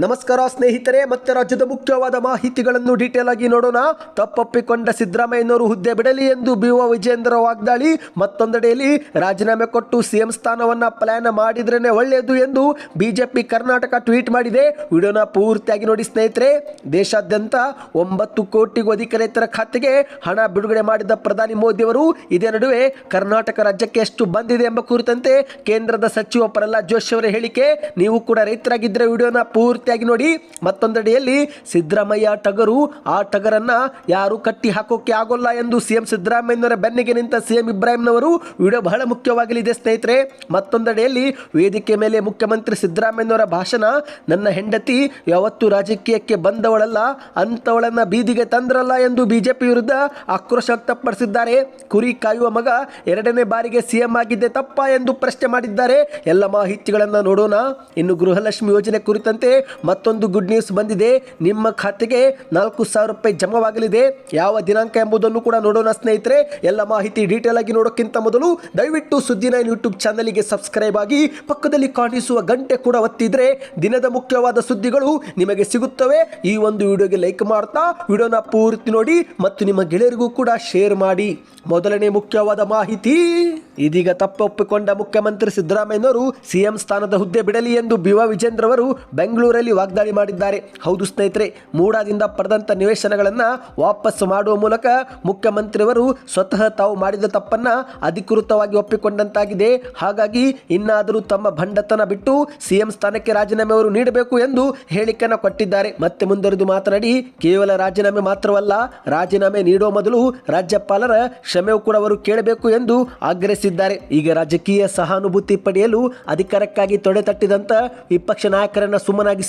ನಮಸ್ಕಾರ ಸ್ನೇಹಿತರೆ, ಮತ್ತೆ ರಾಜ್ಯದ ಮುಖ್ಯವಾದ ಮಾಹಿತಿಗಳನ್ನು ಡೀಟೇಲ್ ಆಗಿ ನೋಡೋಣ. ತಪ್ಪೊಪ್ಪಿಕೊಂಡ ಸಿದ್ದರಾಮಯ್ಯನವರು ಹುದ್ದೆ ಬಿಡಲಿ ಎಂದು ಬಿ ಒ ವಿಜೇಂದ್ರ ವಾಗ್ದಾಳಿ. ಮತ್ತೊಂದೆಡೆಯಲ್ಲಿ ರಾಜೀನಾಮೆ ಕೊಟ್ಟು ಸಿಎಂ ಸ್ಥಾನವನ್ನ ಪ್ಲಾನ್ ಮಾಡಿದ್ರೇನೆ ಒಳ್ಳೆಯದು ಎಂದು ಬಿಜೆಪಿ ಕರ್ನಾಟಕ ಟ್ವೀಟ್ ಮಾಡಿದೆ. ವಿಡಿಯೋನ ಪೂರ್ತಿಯಾಗಿ ನೋಡಿ ಸ್ನೇಹಿತರೆ, ದೇಶಾದ್ಯಂತ ಒಂಬತ್ತು ಕೋಟಿಗೂ ಅಧಿಕ ರೈತರ ಖಾತೆಗೆ ಹಣ ಬಿಡುಗಡೆ ಮಾಡಿದ ಪ್ರಧಾನಿ ಮೋದಿಯವರು, ಇದೇ ನಡುವೆ ಕರ್ನಾಟಕ ರಾಜ್ಯಕ್ಕೆ ಎಷ್ಟು ಬಂದಿದೆ ಎಂಬ ಕುರಿತಂತೆ ಕೇಂದ್ರದ ಸಚಿವ ಪ್ರಹ್ಲಾದ್ ಜೋಶಿ ಅವರ ಹೇಳಿಕೆ. ನೀವು ಕೂಡ ರೈತರಾಗಿದ್ದರೆ ವಿಡಿಯೋನ ಪೂರ್ತಿಯಾಗಿ ನೋಡಿ ಮತ್ತೊಂದೆಡೆಯಲ್ಲಿ ಸಿದ್ದರಾಮಯ್ಯ ಟಗರು, ಆ ಟಗರನ್ನು ಯಾರು ಕಟ್ಟಿ ಹಾಕೋಕೆ ಆಗೋಲ್ಲ ಎಂದು ಸಿಎಂ ಸಿದ್ದರಾಮಯ್ಯನವರ ಬೆನ್ನಿಗೆ ನಿಂತ ಸಿಎಂ ಇಬ್ರಾಹಿಂನವರು. ವಿಡಿಯೋ ಬಹಳ ಮುಖ್ಯವಾಗಲಿದೆ ಸ್ನೇಹಿತರೆ. ಮತ್ತೊಂದೆಡೆಯಲ್ಲಿ ವೇದಿಕೆ ಮೇಲೆ ಮುಖ್ಯಮಂತ್ರಿ ಸಿದ್ದರಾಮಯ್ಯನವರ ಭಾಷಣ. ನನ್ನ ಹೆಂಡತಿ ಯಾವತ್ತು ರಾಜಕೀಯಕ್ಕೆ ಬಂದವಳಲ್ಲ ಅಂತವಳನ್ನ ಬೀದಿಗೆ ತಂದ್ರಲ್ಲ ಎಂದು ಬಿಜೆಪಿ ವಿರುದ್ಧ ಆಕ್ರೋಶ ವ್ಯಕ್ತಪಡಿಸಿದ್ದಾರೆ. ಕುರಿ ಕಾಯುವ ಮಗ ಎರಡನೇ ಬಾರಿಗೆ ಸಿಎಂ ಆಗಿದ್ದೆ ತಪ್ಪ ಎಂದು ಪ್ರಶ್ನೆ ಮಾಡಿದ್ದಾರೆ. ಎಲ್ಲ ಮಾಹಿತಿಗಳನ್ನು ನೋಡೋಣ. ಇನ್ನು ಗೃಹಲಕ್ಷ್ಮಿ ಯೋಜನೆ ಕುರಿತಂತೆ ಮತ್ತೊಂದು ಗುಡ್ ನ್ಯೂಸ್ ಬಂದಿದೆ. ನಿಮ್ಮ ಖಾತೆಗೆ ನಾಲ್ಕು ಸಾವಿರ ರೂಪಾಯಿ ಜಮವಾಗಲಿದೆ. ಯಾವ ದಿನಾಂಕ ಎಂಬುದನ್ನು ಕೂಡ ನೋಡೋಣ ಸ್ನೇಹಿತರೆ. ಎಲ್ಲ ಮಾಹಿತಿ ಡೀಟೇಲ್ ಆಗಿ ನೋಡೋಕ್ಕಿಂತ ಮೊದಲು ದಯವಿಟ್ಟು ಸುದ್ದಿ ನೈನ್ ಯೂಟ್ಯೂಬ್ ಚಾನಲ್ಗೆ ಸಬ್ಸ್ಕ್ರೈಬ್ ಆಗಿ ಪಕ್ಕದಲ್ಲಿ ಕಾಣಿಸುವ ಗಂಟೆ ಕೂಡ ಒತ್ತಿದ್ರೆ ದಿನದ ಮುಖ್ಯವಾದ ಸುದ್ದಿಗಳು ನಿಮಗೆ ಸಿಗುತ್ತವೆ. ಈ ಒಂದು ವಿಡಿಯೋಗೆ ಲೈಕ್ ಮಾಡ್ತಾ ವಿಡಿಯೋನ ಪೂರ್ತಿ ನೋಡಿ ಮತ್ತು ನಿಮ್ಮ ಗೆಳೆಯರಿಗೂ ಕೂಡ ಶೇರ್ ಮಾಡಿ. ಮೊದಲನೇ ಮುಖ್ಯವಾದ ಮಾಹಿತಿ, ಇದೀಗ ತಪ್ಪೊಪ್ಪಿಕೊಂಡ ಮುಖ್ಯಮಂತ್ರಿ ಸಿದ್ದರಾಮಯ್ಯನವರು ಸಿಎಂ ಸ್ಥಾನದ ಹುದ್ದೆ ಬಿಡಲಿ ಎಂದು ಬಿವ ವಿಜೇಂದ್ರ ಅವರು ಬೆಂಗಳೂರಲ್ಲಿ ವಾಗ್ದಾಳಿ ಮಾಡಿದ್ದಾರೆ. ಹೌದು ಸ್ನೇಹಿತರೆ, ಮೂಡಾದಿಂದ ಪಡೆದಂತ ನಿವೇಶನಗಳನ್ನು ವಾಪಸ್ ಮಾಡುವ ಮೂಲಕ ಮುಖ್ಯಮಂತ್ರಿಯವರು ಸ್ವತಃ ತಾವು ಮಾಡಿದ ತಪ್ಪನ್ನ ಅಧಿಕೃತವಾಗಿ ಒಪ್ಪಿಕೊಂಡಂತಾಗಿದೆ. ಹಾಗಾಗಿ ಇನ್ನಾದರೂ ತಮ್ಮ ಭಂಡತನ ಬಿಟ್ಟು ಸಿಎಂ ಸ್ಥಾನಕ್ಕೆ ರಾಜೀನಾಮೆ ಅವರು ನೀಡಬೇಕು ಎಂದು ಹೇಳಿಕೆಯನ್ನು ಕೊಟ್ಟಿದ್ದಾರೆ. ಮತ್ತೆ ಮುಂದುವರೆದು ಮಾತನಾಡಿ, ಕೇವಲ ರಾಜೀನಾಮೆ ಮಾತ್ರವಲ್ಲ, ರಾಜೀನಾಮೆ ನೀಡುವ ಮೊದಲು ರಾಜ್ಯಪಾಲರ ಕ್ಷಮೆಯೂ ಕೂಡ ಅವರು ಕೇಳಬೇಕು ಎಂದು ಆಗ್ರಹಿಸಿದ್ದಾರೆ. ಈಗ ರಾಜಕೀಯ ಸಹಾನುಭೂತಿ ಪಡೆಯಲು ಅಧಿಕಾರಕ್ಕಾಗಿ ತೊಡೆ ತಟ್ಟಿದಂತ ವಿಪಕ್ಷ ನಾಯಕರನ್ನ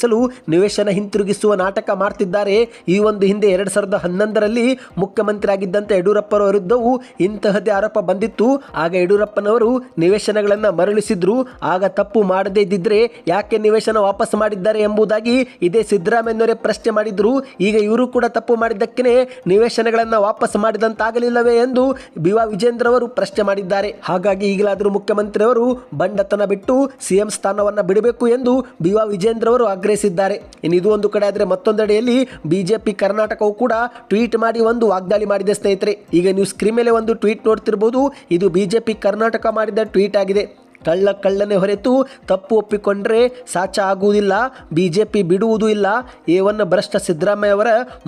ಸುಮ್ಮನಾಗಿಸಲು ನಿವೇಶನ ಹಿಂತಿರುಗಿಸುವ ನಾಟಕ ಮಾಡ್ತಿದ್ದಾರೆ. ಈ ಒಂದು ಹಿಂದೆ ಎರಡು ಸಾವಿರದ ಹನ್ನೊಂದರಲ್ಲಿ ಮುಖ್ಯಮಂತ್ರಿ ಆಗಿದ್ದಂತ ಯಡಿಯೂರಪ್ಪರ ವಿರುದ್ಧವೂ ಇಂತಹದ್ದೇ ಆರೋಪ ಬಂದಿತ್ತು. ಆಗ ಯಡಿಯೂರಪ್ಪನವರು ನಿವೇಶನಗಳನ್ನ ಮರಳಿಸಿದ್ರು. ಆಗ ತಪ್ಪು ಮಾಡದೇ ಇದ್ದಿದ್ರೆ ಯಾಕೆ ನಿವೇಶನ ವಾಪಸ್ ಮಾಡಿದ್ದಾರೆ ಎಂಬುದಾಗಿ ಇದೇ ಸಿದ್ದರಾಮಯ್ಯನವರೇ ಪ್ರಶ್ನೆ ಮಾಡಿದ್ರು. ಈಗ ಇವರು ಕೂಡ ತಪ್ಪು ಮಾಡಿದ್ದಕ್ಕೆ ನಿವೇಶನಗಳನ್ನ ವಾಪಸ್ ಮಾಡಿದಂತಾಗಲಿಲ್ಲವೇ ಎಂದು ಬಿವಾ ವಿಜೇಂದ್ರ ಅವರು ಪ್ರಶ್ನೆ ಮಾಡಿದ್ದಾರೆ. ಹಾಗಾಗಿ ಈಗಲಾದರೂ ಮುಖ್ಯಮಂತ್ರಿಯವರು ಬಂಡತನ ಬಿಟ್ಟು ಸಿಎಂ ಸ್ಥಾನವನ್ನ ಬಿಡಬೇಕು ಎಂದು ಬಿವಾ ವಿಜೇಂದ್ರ ಅವರು ಆಗ್ರಹಿಸಿದ್ದಾರೆ ಇದು ಒಂದು ಕಡೆ ಆದರೆ ಮತ್ತೊಂದೆಡೆಯಲ್ಲಿ ಬಿಜೆಪಿ, ಕರ್ನಾಟಕವು ಕೂಡ ಟ್ವೀಟ್ ಮಾಡಿ ಒಂದು ವಾಗ್ದಾಳಿ ಮಾಡಿದೆ ಸ್ನೇಹಿತರೆ. ಈಗ ನೀವು ಸ್ಕ್ರೀನ್ ಮೇಲೆ ಒಂದು ಟ್ವೀಟ್ ನೋಡ್ತಿರ್ಬೋದು. ಇದು ಬಿಜೆಪಿ, ಕರ್ನಾಟಕ ಮಾಡಿದ ಟ್ವೀಟ್ ಆಗಿದೆ. ಕಳ್ಳ ಕಳ್ಳನೆ ಹೊರೆತು ತಪ್ಪು ಒಪ್ಪಿಕೊಂಡ್ರೆ ಸಾಚ ಆಗುವುದಿಲ್ಲ ಬಿಜೆಪಿ ಬಿಡುವುದೂ ಇಲ್ಲ. ಏವನ್ನ ಭ್ರಷ್ಟ ಸಿದ್ದರಾಮಯ್ಯ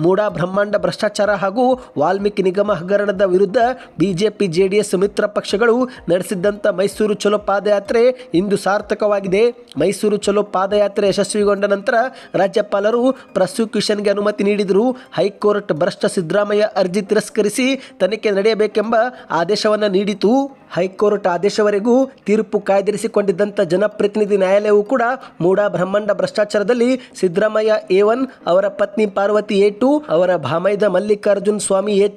ಮೂಢ ಬ್ರಹ್ಮಾಂಡ ಭ್ರಷ್ಟಾಚಾರ ಹಾಗೂ ವಾಲ್ಮೀಕಿ ನಿಗಮ ಹಗರಣದ ವಿರುದ್ಧ ಬಿಜೆಪಿ, ಜೆಡಿಎಸ್ ಮಿತ್ರ ಪಕ್ಷಗಳು ನಡೆಸಿದ್ದಂಥ ಮೈಸೂರು ಚಲೋ ಪಾದಯಾತ್ರೆ ಇಂದು ಸಾರ್ಥಕವಾಗಿದೆ. ಮೈಸೂರು ಚಲೋ ಪಾದಯಾತ್ರೆ ಯಶಸ್ವಿಗೊಂಡ ನಂತರ ರಾಜ್ಯಪಾಲರು ಪ್ರಾಸಿಕ್ಯೂಷನ್ಗೆ ಅನುಮತಿ ನೀಡಿದರು. ಹೈಕೋರ್ಟ್ ಭ್ರಷ್ಟ ಸಿದ್ದರಾಮಯ್ಯ ಅರ್ಜಿ ತಿರಸ್ಕರಿಸಿ ತನಿಖೆ ನಡೆಯಬೇಕೆಂಬ ಆದೇಶವನ್ನು ನೀಡಿತು. ಹೈಕೋರ್ಟ್ ಆದೇಶವರೆಗೂ ತೀರ್ಪು ಕಾಯ್ದಿರಿಸಿಕೊಂಡಿದ್ದಂಥ ಜನಪ್ರತಿನಿಧಿ ನ್ಯಾಯಾಲಯವು ಕೂಡ ಮೂಡಾ ಬ್ರಹ್ಮಾಂಡ ಭ್ರಷ್ಟಾಚಾರದಲ್ಲಿ ಸಿದ್ದರಾಮಯ್ಯ ಎ ಒನ್, ಅವರ ಪತ್ನಿ ಪಾರ್ವತಿ ಎ ಟು, ಅವರ ಭಾಮೈದ ಮಲ್ಲಿಕಾರ್ಜುನ್ ಸ್ವಾಮಿ ಎ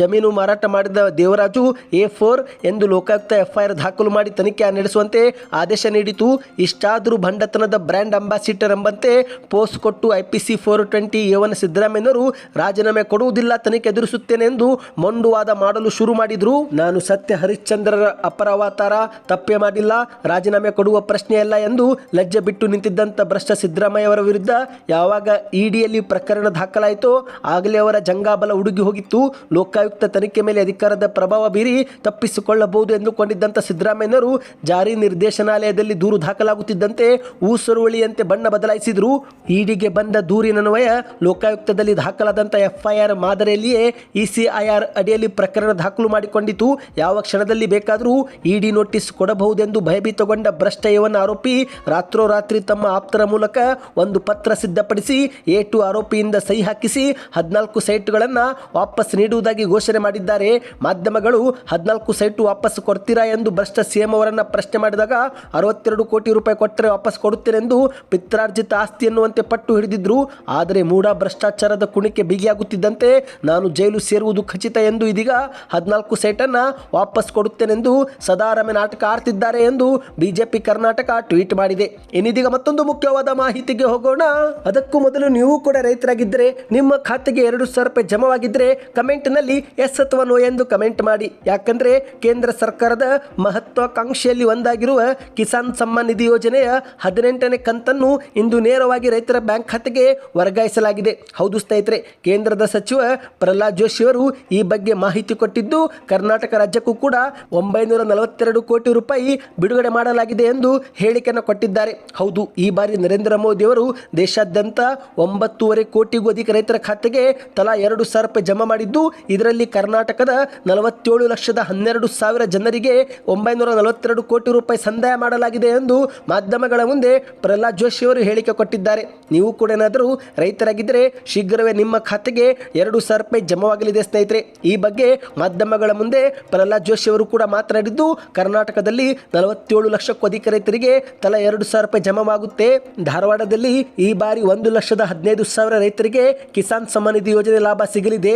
ಜಮೀನು ಮಾರಾಟ ಮಾಡಿದ ದೇವರಾಜು ಎ ಫೋರ್ ಎಂದು ಲೋಕಾಯುಕ್ತ ಎಫ್ಐಆರ್ ದಾಖಲು ಮಾಡಿ ತನಿಖೆ ನಡೆಸುವಂತೆ ಆದೇಶ ನೀಡಿತು. ಇಷ್ಟಾದರೂ ಭಂಡತನದ ಬ್ರ್ಯಾಂಡ್ ಅಂಬಾಸಿಡರ್ ಎಂಬಂತೆ ಪೋಸ್ಟ್ ಕೊಟ್ಟು IPC four twenty A one ಸಿದ್ದರಾಮಯ್ಯನವರು ರಾಜೀನಾಮೆ ಕೊಡುವುದಿಲ್ಲ, ತನಿಖೆ ಎದುರಿಸುತ್ತೇನೆ ಎಂದು ಮೊಂಡುವಾದ ಮಾಡಲು ಶುರು ಮಾಡಿದ್ರು. ನಾನು ಸತ್ಯ ಹರಿಶ್ಚಂದ್ರರ ಅಪರವಾತಾರ, ತಪ್ಪೇ ಮಾಡಿಲ್ಲ. ರಾಜೀನಾಮೆ ಕೊಡುವ ಪ್ರಶ್ನೆಯಲ್ಲ ಎಂದು ಲಜ್ಜೆ ಬಿಟ್ಟು ನಿಂತಿದ್ದಂಥ ಭ್ರಷ್ಟ ಸಿದ್ದರಾಮಯ್ಯ ಅವರ ವಿರುದ್ಧ ಯಾವಾಗ ಇಡಿಯಲ್ಲಿ ಪ್ರಕರಣ ದಾಖಲಾಯಿತೋ ಆಗಲೇ ಅವರ ಜಂಗಾಬಲ ಉಡುಗಿ ಹೋಗಿತ್ತು. ಲೋಕಾಯುಕ್ತ ತನಿಖೆ ಮೇಲೆ ಅಧಿಕಾರದ ಪ್ರಭಾವ ಬೀರಿ ತಪ್ಪಿಸಿಕೊಳ್ಳಬಹುದು ಎಂದುಕೊಂಡಿದ್ದಂಥ ಸಿದ್ದರಾಮಯ್ಯನವರು ಜಾರಿ ನಿರ್ದೇಶನಾಲಯದಲ್ಲಿ ದೂರು ದಾಖಲಾಗುತ್ತಿದ್ದಂತೆ ಊಸರುವಳಿಯಂತೆ ಬಣ್ಣ ಬದಲಾಯಿಸಿದ್ರು. ಇಡಿಗೆ ಬಂದ ದೂರಿನನ್ವಯ ಲೋಕಾಯುಕ್ತದಲ್ಲಿ ದಾಖಲಾದಂಥ ಎಫ್ಐಆರ್ ಮಾದರಿಯಲ್ಲಿಯೇ ಇಸಿಐಆರ್ ಅಡಿಯಲ್ಲಿ ಪ್ರಕರಣ ದಾಖಲು ಮಾಡಿಕೊಂಡಿತು. ಯಾವ ಕ್ಷಣದಲ್ಲಿ ಬೇಕಾದರೂ ಇಡಿ ನೋಟಿಸ್ ಕೊಡಬಹುದೆಂದು ಭಯಭೀತಗೊಂಡ ಭ್ರಷ್ಟ ಯವನ ಆರೋಪಿ ರಾತ್ರೋರಾತ್ರಿ ತಮ್ಮ ಆಪ್ತರ ಮೂಲಕ ಒಂದು ಪತ್ರ ಸಿದ್ಧಪಡಿಸಿ ಎ ಟು ಆರೋಪಿಯಿಂದ ಸಹಿ ಹಾಕಿಸಿ ಹದಿನಾಲ್ಕು ಸೈಟ್ಗಳನ್ನು ವಾಪಸ್ ನೀಡುವುದಾಗಿ ಘೋಷಣೆ ಮಾಡಿದ್ದಾರೆ. ಮಾಧ್ಯಮಗಳು ಹದಿನಾಲ್ಕು ಸೈಟು ವಾಪಸ್ ಕೊಡ್ತೀರಾ ಎಂದು ಭ್ರಷ್ಟ ಸಿಎಂ ಅವರನ್ನು ಪ್ರಶ್ನೆ ಮಾಡಿದಾಗ ಅರವತ್ತೆರಡು ಕೋಟಿ ರೂಪಾಯಿ ಕೊಟ್ಟರೆ ವಾಪಸ್ ಕೊಡುತ್ತೇನೆಂದು ಪಿತ್ರಾರ್ಜಿತ ಆಸ್ತಿ ಎನ್ನುವಂತೆ ಪಟ್ಟು ಹಿಡಿದಿದ್ರು. ಆದರೆ ಮೂಢ ಭ್ರಷ್ಟಾಚಾರದ ಕುಣಿಕೆ ಬಿಗಿಯಾಗುತ್ತಿದ್ದಂತೆ ನಾನು ಜೈಲು ಸೇರುವುದು ಖಚಿತ ಎಂದು ಇದೀಗ ಹದಿನಾಲ್ಕು ಸೈಟನ್ನು ವಾಪಸ್ ಕೊಡುತ್ತೇನೆಂದು ಸದಾರಾಮೆ ನಾಟಕ ಆಡ್ತಿದ್ದಾರೆ ಎಂದು ಬಿಜೆಪಿ ಕರ್ನಾಟಕ ಟ್ವೀಟ್ ಮಾಡಿದೆ. ಇನ್ನಿದೀಗ ಮತ್ತೊಂದು ಮುಖ್ಯವಾದ ಮಾಹಿತಿಗೆ ಹೋಗೋಣ. ಅದಕ್ಕೂ ಮೊದಲು ನೀವು ಕೂಡ ರೈತರಾಗಿದ್ದರೆ, ನಿಮ್ಮ ಖಾತೆಗೆ ಎರಡು ಸಾವಿರ ರೂಪಾಯಿ ಜಮವಾಗಿದ್ದರೆ ಕಮೆಂಟ್ನಲ್ಲಿ ಎಸ್ ಅಥವಾ ನೋ ಎಂದು ಕಮೆಂಟ್ ಮಾಡಿ. ಯಾಕಂದ್ರೆ ಕೇಂದ್ರ ಸರ್ಕಾರದ ಮಹತ್ವಾಕಾಂಕ್ಷೆಯಲ್ಲಿ ಒಂದಾಗಿರುವ ಕಿಸಾನ್ ಸಮ್ಮಾನ್ ನಿಧಿ ಯೋಜನೆಯ ಹದಿನೆಂಟನೇ ಕಂತನ್ನು ಇಂದು ನೇರವಾಗಿ ರೈತರ ಬ್ಯಾಂಕ್ ಖಾತೆಗೆ ವರ್ಗಾಯಿಸಲಾಗಿದೆ. ಹೌದು ಸ್ನೇಹಿತರೆ, ಕೇಂದ್ರದ ಸಚಿವ ಪ್ರಹ್ಲಾದ್ ಜೋಶಿ ಅವರು ಈ ಬಗ್ಗೆ ಮಾಹಿತಿ ಕೊಟ್ಟಿದ್ದು ಕರ್ನಾಟಕ ರಾಜ್ಯಕ್ಕೂ ಕೂಡ ಒಂಬೈನೂರ ನಲವತ್ತೆರಡು ಕೋಟಿ ರೂಪಾಯಿ ಬಿಡುಗಡೆ ಮಾಡಲಾಗಿದೆ ಎಂದು ಹೇಳಿಕೆಯನ್ನು ಕೊಟ್ಟಿದ್ದಾರೆ. ಹೌದು, ಈ ಬಾರಿ ನರೇಂದ್ರ ಮೋದಿ ಅವರು ದೇಶಾದ್ಯಂತ ಒಂಬತ್ತೂವರೆ ಕೋಟಿಗೂ ಅಧಿಕ ರೈತರ ಖಾತೆಗೆ ತಲಾ ಎರಡು ಸಾವಿರ ರೂಪಾಯಿ ಜಮಾ ಮಾಡಿದ್ದು, ಇದರಲ್ಲಿ ಕರ್ನಾಟಕದ ನಲವತ್ತೇಳು ಲಕ್ಷದ ಹನ್ನೆರಡು ಸಾವಿರ ಜನರಿಗೆ ಒಂಬೈನೂರ ನಲವತ್ತೆರಡು ಕೋಟಿ ರೂಪಾಯಿ ಸಂದಾಯ ಮಾಡಲಾಗಿದೆ ಎಂದು ಮಾಧ್ಯಮಗಳ ಮುಂದೆ ಪ್ರಹ್ಲಾದ್ ಜೋಶಿ ಅವರು ಹೇಳಿಕೆ ಕೊಟ್ಟಿದ್ದಾರೆ. ನೀವು ಕೂಡ ಏನಾದರೂ ರೈತರಾಗಿದ್ದರೆ ಶೀಘ್ರವೇ ನಿಮ್ಮ ಖಾತೆಗೆ ಎರಡು ಸಾವಿರ ರೂಪಾಯಿ ಜಮಾವಾಗಲಿದೆ ಸ್ನೇಹಿತರೆ. ಈ ಬಗ್ಗೆ ಮಾಧ್ಯಮಗಳ ಮುಂದೆ ಪ್ರಹ್ಲಾದ್ ಜೋಶಿ ಅವರು ಕೂಡ ಮಾತನಾಡಿದ್ದು, ಕರ್ನಾಟಕದಲ್ಲಿ ನಲವತ್ತೇಳು ಲಕ್ಷಕ್ಕೂ ಅಧಿಕ ರೈತರಿಗೆ ತಲಾ ಎರಡು ಸಾವಿರ ರೂಪಾಯಿ ಜಮಾವಾಗುತ್ತೆ. ಧಾರವಾಡದಲ್ಲಿ ಈ ಬಾರಿ ಒಂದು ಲಕ್ಷದ ಹದಿನೈದು ಸಾವಿರ ರೈತರಿಗೆ ಕಿಸಾನ್ ಸಮ್ಮಾನ್ ನಿಧಿ ಯೋಜನೆ ಲಾಭ ಸಿಗಲಿದೆ.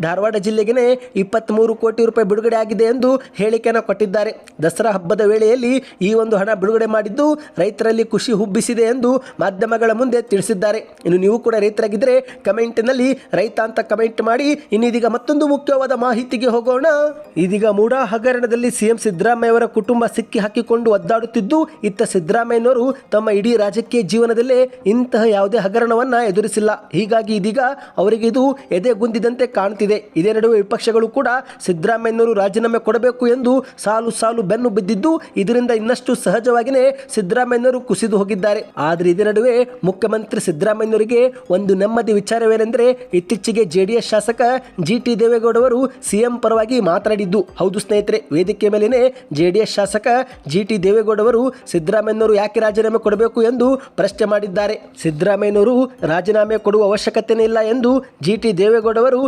ಧಾರವಾಡ ಜಿಲ್ಲೆಗೆ ಇಪ್ಪತ್ತ್ಮೂರು ಕೋಟಿ ರೂಪಾಯಿ ಬಿಡುಗಡೆ ಆಗಿದೆ ಎಂದು ಹೇಳಿಕೆಯನ್ನು ಕೊಟ್ಟಿದ್ದಾರೆ. ದಸರಾ ಹಬ್ಬದ ವೇಳೆಯಲ್ಲಿ ಈ ಒಂದು ಹಣ ಬಿಡುಗಡೆ ಮಾಡಿದ್ದು ರೈತರಲ್ಲಿ ಖುಷಿ ಹುಬ್ಬಿಸಿದೆ ಎಂದು ಮಾಧ್ಯಮಗಳ ಮುಂದೆ ತಿಳಿಸಿದ್ದಾರೆ. ಇನ್ನು ನೀವು ಕೂಡ ರೈತರಾಗಿದ್ದರೆ ಕಮೆಂಟ್ನಲ್ಲಿ ರೈತ ಅಂತ ಕಮೆಂಟ್ ಮಾಡಿ, ಇನ್ನಿದೀಗ ಮತ್ತೊಂದು ಮುಖ್ಯವಾದ ಮಾಹಿತಿಗೆ ಹೋಗೋಣ. ಇದೀಗ ಮೂಡಾ ಹಗರಣದಲ್ಲಿ ಸಿಎಂ ಸಿದ್ದರಾಮಯ್ಯ ಅವರ ಕುಟುಂಬ ಸಿಕ್ಕಿ ಹಾಕಿಕೊಂಡು ಒದ್ದಾಡುತ್ತಿದ್ದು, ಇತ್ತ ಸಿದ್ದರಾಮಯ್ಯನವರು ತಮ್ಮ ಇಡೀ ರಾಜಕೀಯ ಜೀವನದಲ್ಲೇ ಇಂತಹ ಯಾವುದೇ ಹಗರಣವನ್ನು ಎದುರಿಸಿಲ್ಲ. ಹೀಗಾಗಿ ಇದೀಗ ಅವರಿಗೆ ಇದು ಎದೆಗುಂದಿದಂತೆ ಕಾಣ್ತಿದೆ. ಇದೇ ನಡುವೆ ವಿಪಕ್ಷಗಳು ಕೂಡ ಸಿದ್ದರಾಮಯ್ಯನವರು ರಾಜೀನಾಮೆ ಕೊಡಬೇಕು ಎಂದು ಸಾಲು ಸಾಲು ಬೆನ್ನು ಬಿದ್ದಿದ್ದು, ಇದರಿಂದ ಇನ್ನಷ್ಟು ಸಹಜವಾಗಿಯೇ ಸಿದ್ದರಾಮಯ್ಯನವರು ಕುಸಿದು ಹೋಗಿದ್ದಾರೆ. ಆದರೆ ಇದೇ ನಡುವೆ ಮುಖ್ಯಮಂತ್ರಿ ಸಿದ್ದರಾಮಯ್ಯನವರಿಗೆ ಒಂದು ನೆಮ್ಮದಿ ವಿಚಾರವೇನೆಂದರೆ, ಇತ್ತೀಚೆಗೆ ಜೆಡಿಎಸ್ ಶಾಸಕ ಜಿ ಟಿ ದೇವೇಗೌಡ ಅವರು ಸಿಎಂ ಪರವಾಗಿ ಮಾತನಾಡಿದ್ದು. ಹೌದು ಸ್ನೇಹಿತರೆ, ವೇದಿಕೆ ಮೇಲೇನೆ ಜೆಡಿಎಸ್ ಶಾಸಕ ಜಿ ಟಿ ದೇವೇಗೌಡ ಅವರು ಸಿದ್ದರಾಮಯ್ಯನವರು ಯಾಕೆ ರಾಜೀನಾಮೆ ಕೊಡಬೇಕು ಎಂದು ಪ್ರಶ್ನೆ ಮಾಡಿದ್ದಾರೆ. ಸಿದ್ದರಾಮಯ್ಯನವರು ರಾಜೀನಾಮೆ ಕೊಡುವ ಅವಶ್ಯಕತೆನೇ ಇಲ್ಲ ಎಂದು ಜಿ ಟಿ ದೇವೇಗೌಡ ಅವರು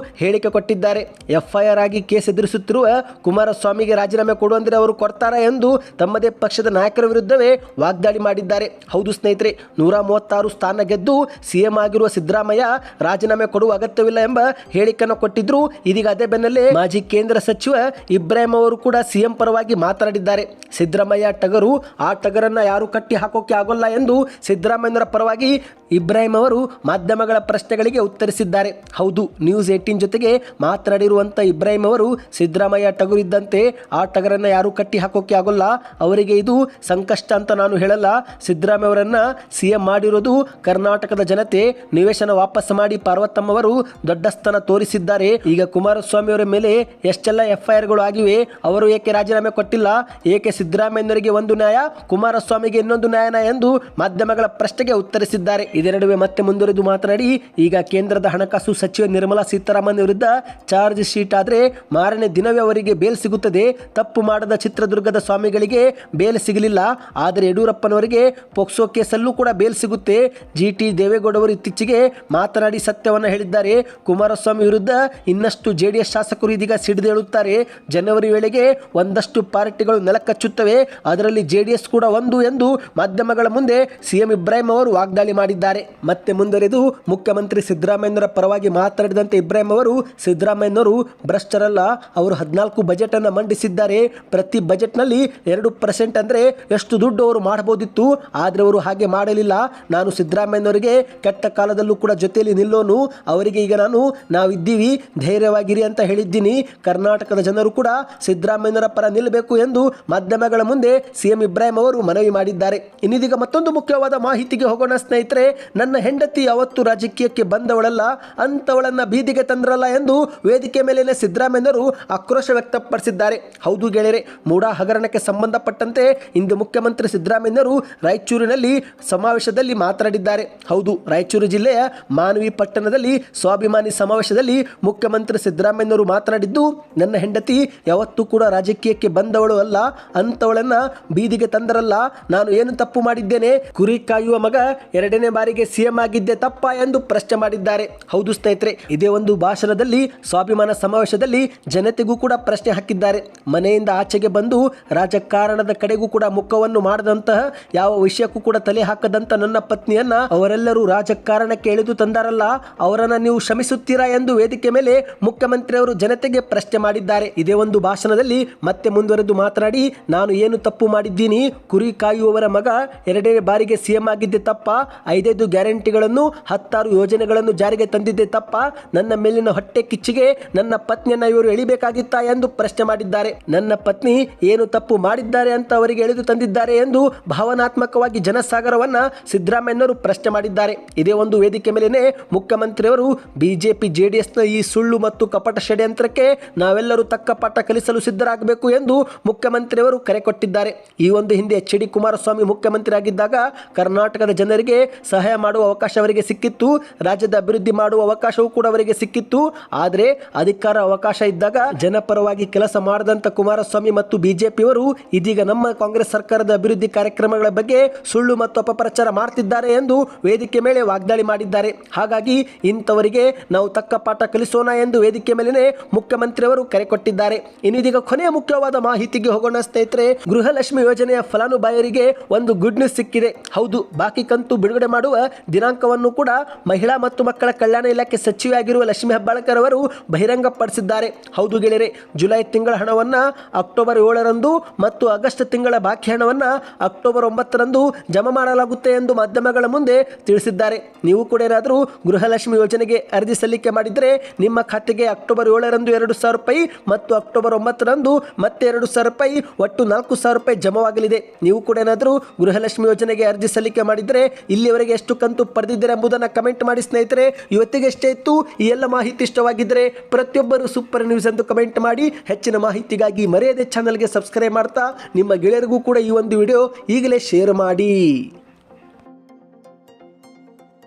ಹೇಳಿಕೆ ಕೊಟ್ಟಿದ್ದಾರೆ. ಎಫ್ಐಆರ್ ಆಗಿ ಕೇಸ್ ಎದುರಿಸುತ್ತಿರುವ ಕುಮಾರಸ್ವಾಮಿಗೆ ರಾಜೀನಾಮೆ ಕೊಡುವಂದರೆ ಅವರು ಕೊಡ್ತಾರಾ ಎಂದು ತಮ್ಮದೇ ಪಕ್ಷದ ನಾಯಕರ ವಿರುದ್ಧವೇ ವಾಗ್ದಾಳಿ ಮಾಡಿದ್ದಾರೆ. ಹೌದು ಸ್ನೇಹಿತರೆ, ನೂರ ಮೂವತ್ತಾರು ಸ್ಥಾನ ಗೆದ್ದು ಸಿಎಂ ಆಗಿರುವ ಸಿದ್ದರಾಮಯ್ಯ ರಾಜೀನಾಮೆ ಕೊಡುವ ಅಗತ್ಯವಿಲ್ಲ ಎಂಬ ಹೇಳಿಕೆಯನ್ನು ಕೊಟ್ಟಿದ್ರು. ಇದೀಗ ಅದೇ ಬೆನ್ನಲ್ಲೇ ಮಾಜಿ ಕೇಂದ್ರ ಸಚಿವ ಇಬ್ರಾಹಿಂ ಅವರು ಕೂಡ ಸಿಎಂ ಪರವಾಗಿ ಮಾತನಾಡಿದ್ದಾರೆ. ಸಿದ್ದರಾಮಯ್ಯ ಟಗರು, ಆ ಟಗರನ್ನ ಯಾರು ಕಟ್ಟಿ ಹಾಕೋಕೆ ಆಗೋಲ್ಲ ಎಂದು ಸಿದ್ದರಾಮಯ್ಯರ ಪರವಾಗಿ ಇಬ್ರಾಹಿಂ ಅವರು ಮಾಧ್ಯಮಗಳ ಪ್ರಶ್ನೆಗಳಿಗೆ ಉತ್ತರಿಸಿದ್ದಾರೆ. ಹೌದು, ನ್ಯೂಸ್ ಏಟೀನ್ ಜೊತೆಗೆ ಮಾತನಾಡಿರುವಂಥ ಇಬ್ರಾಹಿಂ ಅವರು ಸಿದ್ದರಾಮಯ್ಯ ಟಗರು ಇದ್ದಂತೆ ಆ ಟಗರನ್ನ ಯಾರು ಕಟ್ಟಿ ಹಾಕೋಕೆ ಆಗೋಲ್ಲ. ಅವರಿಗೆ ಇದು ಸಂಕಷ್ಟ ಅಂತ ನಾನು ಹೇಳಲ್ಲ. ಸಿದ್ದರಾಮಯ್ಯ ಅವರನ್ನ ಸಿಎಂ ಮಾಡಿರೋದು ಕರ್ನಾಟಕದ ಜನತೆ ನಿವೇಶನ ವಾಪಸ್ ಮಾಡಿ ಪಾರ್ವತಮ್ಮ ಅವರು ದೊಡ್ಡ ಸ್ಥಾನ ತೋರಿಸಿದ್ದಾರೆ. ಈಗ ಕುಮಾರಸ್ವಾಮಿ ಅವರ ಮೇಲೆ ಎಷ್ಟೆಲ್ಲ ಎಫ್ಐಆರ್ಗಳು ಆಗಿವೆ, ಅವರು ಏಕೆ ರಾಜೀನಾಮೆ ಕೊಟ್ಟಿಲ್ಲ, ಏಕೆ ಸಿದ್ದರಾಮಯ್ಯನವರಿಗೆ ಒಂದು ನ್ಯಾಯ, ಕುಮಾರಸ್ವಾಮಿಗೆ ಇನ್ನೊಂದು ನ್ಯಾಯನ ಎಂದು ಮಾಧ್ಯಮಗಳ ಪ್ರಶ್ನೆಗೆ ಉತ್ತರಿಸಿದ್ದಾರೆ. ಇದೇ ನಡುವೆ ಮತ್ತೆ ಮುಂದುವರೆದು ಮಾತನಾಡಿ, ಈಗ ಕೇಂದ್ರದ ಹಣಕಾಸು ಸಚಿವ ನಿರ್ಮಲಾ ಸೀತಾರಾಮನ್ ವಿರುದ್ಧ ಚಾರ್ಜ್ ಶೀಟ್ ಆದರೆ ಮಾರನೇ ದಿನವೇ ಅವರಿಗೆ ಬೇಲ್ ಸಿಗುತ್ತದೆ. ತಪ್ಪು ಮಾಡದ ಚಿತ್ರದುರ್ಗದ ಸ್ವಾಮಿಗಳಿಗೆ ಬೇಲ್ ಸಿಗಲಿಲ್ಲ. ಆದರೆ ಯಡಿಯೂರಪ್ಪನವರಿಗೆ ಪೋಕ್ಸೋ ಕೇಸಲ್ಲೂ ಕೂಡ ಬೇಲ್ ಸಿಗುತ್ತೆ. ಜಿ ಟಿ ದೇವೇಗೌಡ ಅವರು ಇತ್ತೀಚೆಗೆ ಮಾತನಾಡಿ ಸತ್ಯವನ್ನು ಹೇಳಿದ್ದಾರೆ. ಕುಮಾರಸ್ವಾಮಿ ವಿರುದ್ಧ ಇನ್ನಷ್ಟು ಜೆ ಡಿ ಎಸ್ ಶಾಸಕರು ಇದೀಗ ಸಿಡಿದೇಳುತ್ತಾರೆ ಜನವರಿ ವೇಳೆಗೆ ಒಂದಷ್ಟು ಪಾರ್ಟಿಗಳು ನೆಲಕಚ್ಚುತ್ತವೆ. ಅದರಲ್ಲಿ ಜೆ ಕೂಡ ಒಂದು ಎಂದು ಮಾಧ್ಯಮಗಳ ಮುಂದೆ ಸಿಎಂ ಇಬ್ರಾಹಿಂ ಅವರು ವಾಗ್ದಾಳಿ ಮಾಡಿದ್ದಾರೆ. ಮತ್ತೆ ಮುಂದುವರೆದು ಮುಖ್ಯಮಂತ್ರಿ ಸಿದ್ದರಾಮಯ್ಯನವರ ಪರವಾಗಿ ಮಾತನಾಡಿದಂತೆ ಇಬ್ರಾಹಿಂ ಅವರು ಸಿದ್ದರಾಮಯ್ಯನವರು ಭ್ರಷ್ಟರಲ್ಲ ಅವರು ಹದಿನಾಲ್ಕು ಬಜೆಟ್ ಅನ್ನು ಮಂಡಿಸಿದ್ದಾರೆ. ಪ್ರತಿ ಬಜೆಟ್ನಲ್ಲಿ ಎರಡು ಪರ್ಸೆಂಟ್ ಅಂದರೆ ಎಷ್ಟು ದುಡ್ಡು ಅವರು ಮಾಡಬಹುದಿತ್ತು ಆದರೆ ಅವರು ಹಾಗೆ ಮಾಡಲಿಲ್ಲ. ನಾನು ಸಿದ್ದರಾಮಯ್ಯನವರಿಗೆ ಕೆಟ್ಟ ಕಾಲದಲ್ಲೂ ಕೂಡ ಜೊತೆಯಲ್ಲಿ ನಿಲ್ಲೋನು. ಅವರಿಗೆ ಈಗ ನಾನು ನಾವಿದ್ದೀವಿ, ಧೈರ್ಯವಾಗಿರಿ ಅಂತ ಹೇಳಿದ್ದೀನಿ. ಕರ್ನಾಟಕದ ಜನರು ಕೂಡ ಸಿದ್ದರಾಮಯ್ಯನವರ ಪರ ನಿಲ್ಲಬೇಕು ಎಂದು ಮಾಧ್ಯಮಗಳ ಮುಂದೆ ಸಿಎಂ ಇಬ್ರಾಹಿಂ ಅವರು ಮನವಿ ಮಾಡಿದ್ದಾರೆ. ಇನ್ನಿದೀಗ ಮತ್ತೊಂದು ಮುಖ್ಯವಾದ ಮಾಹಿತಿಗೆ ಹೋಗೋಣ ಸ್ನೇಹಿತರೆ. ನನ್ನ ಹೆಂಡತಿ ಯಾವತ್ತು ರಾಜಕೀಯಕ್ಕೆ ಬಂದವಳಲ್ಲ ಅಂತವಳನ್ನ ಬೀದಿಗೆ ತಂದ್ರಲ್ಲ ಎಂದು ವೇದಿಕೆ ಮೇಲಿನ ಸಿದ್ದರಾಮಯ್ಯನವರು ಆಕ್ರೋಶ ವ್ಯಕ್ತಪಡಿಸಿದ್ದಾರೆ. ಹೌದು ಗೆಳೆಯರೆ ಮೂಡಾ ಹಗರಣಕ್ಕೆ ಸಂಬಂಧಪಟ್ಟಂತೆ ಇಂದು ಮುಖ್ಯಮಂತ್ರಿ ಸಿದ್ದರಾಮಯ್ಯನವರು ರಾಯಚೂರಿನಲ್ಲಿ ಸಮಾವೇಶದಲ್ಲಿ ಮಾತನಾಡಿದ್ದಾರೆ. ಹೌದು, ರಾಯಚೂರು ಜಿಲ್ಲೆಯ ಮಾನವಿ ಪಟ್ಟಣದಲ್ಲಿ ಸ್ವಾಭಿಮಾನಿ ಸಮಾವೇಶದಲ್ಲಿ ಮುಖ್ಯಮಂತ್ರಿ ಸಿದ್ದರಾಮಯ್ಯನವರು ಮಾತನಾಡಿದ್ದು, ನನ್ನ ಹೆಂಡತಿ ಯಾವತ್ತೂ ಕೂಡ ರಾಜಕೀಯಕ್ಕೆ ಬಂದವಳು ಅಲ್ಲ ಅಂತವಳನ್ನ ಬೀದಿಗೆ ತಂದರಲ್ಲ, ನಾನು ಏನು ತಪ್ಪು ಮಾಡಿದ್ದೇನೆ? ಕುರಿ ಕಾಯುವ ಮಗ ಎರಡನೇ ಬಾರಿಗೆ ಸಿಎಂ ಆಗಿದ್ದೆ ತಪ್ಪ ಎಂದು ಪ್ರಶ್ನೆ ಮಾಡಿದ್ದಾರೆ. ಹೌದು ಸ್ನೇಹಿತರೆ, ಇದೇ ಒಂದು ಭಾಷಣದಲ್ಲಿ ವಿಧಾನಸೌಧದಲ್ಲಿ ಸ್ವಾಭಿಮಾನ ಸಮಾವೇಶದಲ್ಲಿ ಜನತೆಗೂ ಕೂಡ ಪ್ರಶ್ನೆ ಹಾಕಿದ್ದಾರೆ. ಮನೆಯಿಂದ ಆಚೆಗೆ ಬಂದು ರಾಜಕಾರಣದ ಕಡೆಗೂ ಕೂಡ ಮುಖವನ್ನು ಮಾಡದಂತಹ ಯಾವ ವಿಷಯಕ್ಕೂ ಕೂಡ ತಲೆ ಹಾಕದಂತ ನನ್ನ ಪತ್ನಿಯನ್ನ ಅವರೆಲ್ಲರೂ ರಾಜಕಾರಣಕ್ಕೆ ಎಳೆದು ತಂದಾರಲ್ಲ, ಅವರನ್ನ ನೀವು ಶ್ರಮಿಸುತ್ತೀರಾ ಎಂದು ವೇದಿಕೆ ಮೇಲೆ ಮುಖ್ಯಮಂತ್ರಿಯವರು ಜನತೆಗೆ ಪ್ರಶ್ನೆ ಮಾಡಿದ್ದಾರೆ. ಇದೇ ಒಂದು ಭಾಷಣದಲ್ಲಿ ಮತ್ತೆ ಮುಂದುವರೆದು ಮಾತನಾಡಿ, ನಾನು ಏನು ತಪ್ಪು ಮಾಡಿದ್ದೀನಿ? ಕುರಿ ಕಾಯುವವರ ಮಗ ಎರಡನೇ ಬಾರಿಗೆ ಸಿಎಂ ಆಗಿದ್ದೆ ತಪ್ಪ, ಐದೈದು ಗ್ಯಾರಂಟಿಗಳನ್ನು, ಹತ್ತಾರು ಯೋಜನೆಗಳನ್ನು ಜಾರಿಗೆ ತಂದಿದ್ದೆ ತಪ್ಪ, ನನ್ನ ಮೇಲಿನ ಹೊಟ್ಟೆ ಕಿಚ್ಚಿಗೆ ನನ್ನ ಪತ್ನಿಯನ್ನ ಇವರು ಎಳಿಬೇಕಾಗಿತ್ತಾ ಎಂದು ಪ್ರಶ್ನೆ ಮಾಡಿದ್ದಾರೆ. ನನ್ನ ಪತ್ನಿ ಏನು ತಪ್ಪು ಮಾಡಿದ್ದಾರೆ ಅಂತ ಅವರಿಗೆ ಎಳೆದು ತಂದಿದ್ದಾರೆ ಎಂದು ಭಾವನಾತ್ಮಕವಾಗಿ ಜನಸಾಗರವನ್ನ ಸಿದ್ದರಾಮಯ್ಯನವರು ಪ್ರಶ್ನೆ ಮಾಡಿದ್ದಾರೆ. ಇದೇ ಒಂದು ವೇದಿಕೆ ಮೇಲೇನೆ ಮುಖ್ಯಮಂತ್ರಿಯವರು ಬಿಜೆಪಿ, ಜೆಡಿಎಸ್ನ ಈ ಸುಳ್ಳು ಮತ್ತು ಕಪಟ ಷಡ್ಯಂತ್ರಕ್ಕೆ ನಾವೆಲ್ಲರೂ ತಕ್ಕ ಪಾಠ ಕಲಿಸಲು ಸಿದ್ಧರಾಗಬೇಕು ಎಂದು ಮುಖ್ಯಮಂತ್ರಿಯವರು ಕರೆ ಕೊಟ್ಟಿದ್ದಾರೆ. ಈ ಒಂದು ಹಿಂದೆ ಎಚ್ ಡಿ ಕುಮಾರಸ್ವಾಮಿ ಮುಖ್ಯಮಂತ್ರಿ ಆಗಿದ್ದಾಗ ಕರ್ನಾಟಕದ ಜನರಿಗೆ ಸಹಾಯ ಮಾಡುವ ಅವಕಾಶ ಅವರಿಗೆ ಸಿಕ್ಕಿತ್ತು. ರಾಜ್ಯದ ಅಭಿವೃದ್ಧಿ ಮಾಡುವ ಅವಕಾಶವೂ ಕೂಡ ಅವರಿಗೆ ಸಿಕ್ಕಿತ್ತು. ಆದರೆ ಅಧಿಕಾರ ಅವಕಾಶ ಇದ್ದಾಗ ಜನಪರವಾಗಿ ಕೆಲಸ ಮಾಡದಂತ ಕುಮಾರಸ್ವಾಮಿ ಮತ್ತು ಬಿಜೆಪಿಯವರು ಇದೀಗ ನಮ್ಮ ಕಾಂಗ್ರೆಸ್ ಸರ್ಕಾರದ ಅಭಿವೃದ್ಧಿ ಕಾರ್ಯಕ್ರಮಗಳ ಬಗ್ಗೆ ಸುಳ್ಳು ಮತ್ತು ಅಪಪ್ರಚಾರ ಮಾಡ್ತಿದ್ದಾರೆ ಎಂದು ವೇದಿಕೆ ಮೇಲೆ ವಾಗ್ದಾಳಿ ಮಾಡಿದ್ದಾರೆ. ಹಾಗಾಗಿ ಇಂಥವರಿಗೆ ನಾವು ತಕ್ಕ ಪಾಠ ಕಲಿಸೋಣ ಎಂದು ವೇದಿಕೆ ಮೇಲೆನೆ ಮುಖ್ಯಮಂತ್ರಿಯವರು ಕರೆ ಕೊಟ್ಟಿದ್ದಾರೆ. ಇನ್ನಿದೀಗ ಕೊನೆಯ ಮುಖ್ಯವಾದ ಮಾಹಿತಿಗೆ ಹೋಗೋಣ ಸ್ನೇಹಿತರೆ, ಗೃಹಲಕ್ಷ್ಮಿ ಯೋಜನೆಯ ಫಲಾನುಭವಿಯರಿಗೆ ಒಂದು ಗುಡ್ ನ್ಯೂಸ್ ಸಿಕ್ಕಿದೆ. ಹೌದು, ಬಾಕಿ ಕಂತು ಬಿಡುಗಡೆ ಮಾಡುವ ದಿನಾಂಕವನ್ನು ಕೂಡ ಮಹಿಳಾ ಮತ್ತು ಮಕ್ಕಳ ಕಲ್ಯಾಣ ಇಲಾಖೆ ಸಚಿವೆಯಾಗಿರುವ ಲಕ್ಷ್ಮಿ ಹೆಬ್ಬಾಳ್ಕರ್ ಅವರು ಬಹಿರಂಗಪಡಿಸಿದ್ದಾರೆ. ಹೌದು ಗೆಳೆಯರೆ, ಜುಲೈ ತಿಂಗಳ ಹಣವನ್ನು ಅಕ್ಟೋಬರ್ ಏಳರಂದು ಮತ್ತು ಆಗಸ್ಟ್ ತಿಂಗಳ ಬಾಕಿ ಹಣವನ್ನು ಅಕ್ಟೋಬರ್ ಒಂಬತ್ತರಂದು ಜಮಾ ಮಾಡಲಾಗುತ್ತೆ ಎಂದು ಮಾಧ್ಯಮಗಳ ಮುಂದೆ ತಿಳಿಸಿದ್ದಾರೆ. ನೀವು ಕೂಡ ಏನಾದರೂ ಗೃಹಲಕ್ಷ್ಮಿ ಯೋಜನೆಗೆ ಅರ್ಜಿ ಸಲ್ಲಿಕೆ ಮಾಡಿದರೆ ನಿಮ್ಮ ಖಾತೆಗೆ ಅಕ್ಟೋಬರ್ ಏಳರಂದು ಎರಡು ಸಾವಿರ ರೂಪಾಯಿ ಮತ್ತು ಅಕ್ಟೋಬರ್ ಒಂಬತ್ತರಂದು ಮತ್ತೆ ಎರಡು ಸಾವಿರ ರೂಪಾಯಿ, ಒಟ್ಟು ನಾಲ್ಕು ಸಾವಿರ ರೂಪಾಯಿ ಜಮವಾಗಲಿದೆ. ನೀವು ಕೂಡ ಏನಾದರೂ ಗೃಹಲಕ್ಷ್ಮಿ ಯೋಜನೆಗೆ ಅರ್ಜಿ ಸಲ್ಲಿಕೆ ಮಾಡಿದರೆ ಇಲ್ಲಿವರೆಗೆ ಎಷ್ಟು ಕಂತು ಪಡೆದಿದ್ದೀರಾ ಎಂಬುದನ್ನು ಕಮೆಂಟ್ ಮಾಡಿ ಸ್ನೇಹಿತರೆ. ಇವತ್ತಿಗೆ ಎಷ್ಟೇ ಇತ್ತು. ಈ ಎಲ್ಲ ಮಾಹಿತಿ ಇಷ್ಟವಾಗಿದ್ದರೆ ಪ್ರತಿಯೊಬ್ಬರು ಸೂಪರ್ ನ್ಯೂಸ್ ಎಂದು ಕಮೆಂಟ್ ಮಾಡಿ ಹೆಚ್ಚಿನ ಮಾಹಿತಿಗಾಗಿ ಮರೆಯದೆ ಚಾನಲ್ಗೆ ಸಬ್ಸ್ಕ್ರೈಬ್ ಮಾಡ್ತಾ ನಿಮ್ಮ ಗೆಳೆಯರಿಗೂ ಕೂಡ ಈ ಒಂದು ವಿಡಿಯೋ ಈಗಲೇ ಶೇರ್ ಮಾಡಿ.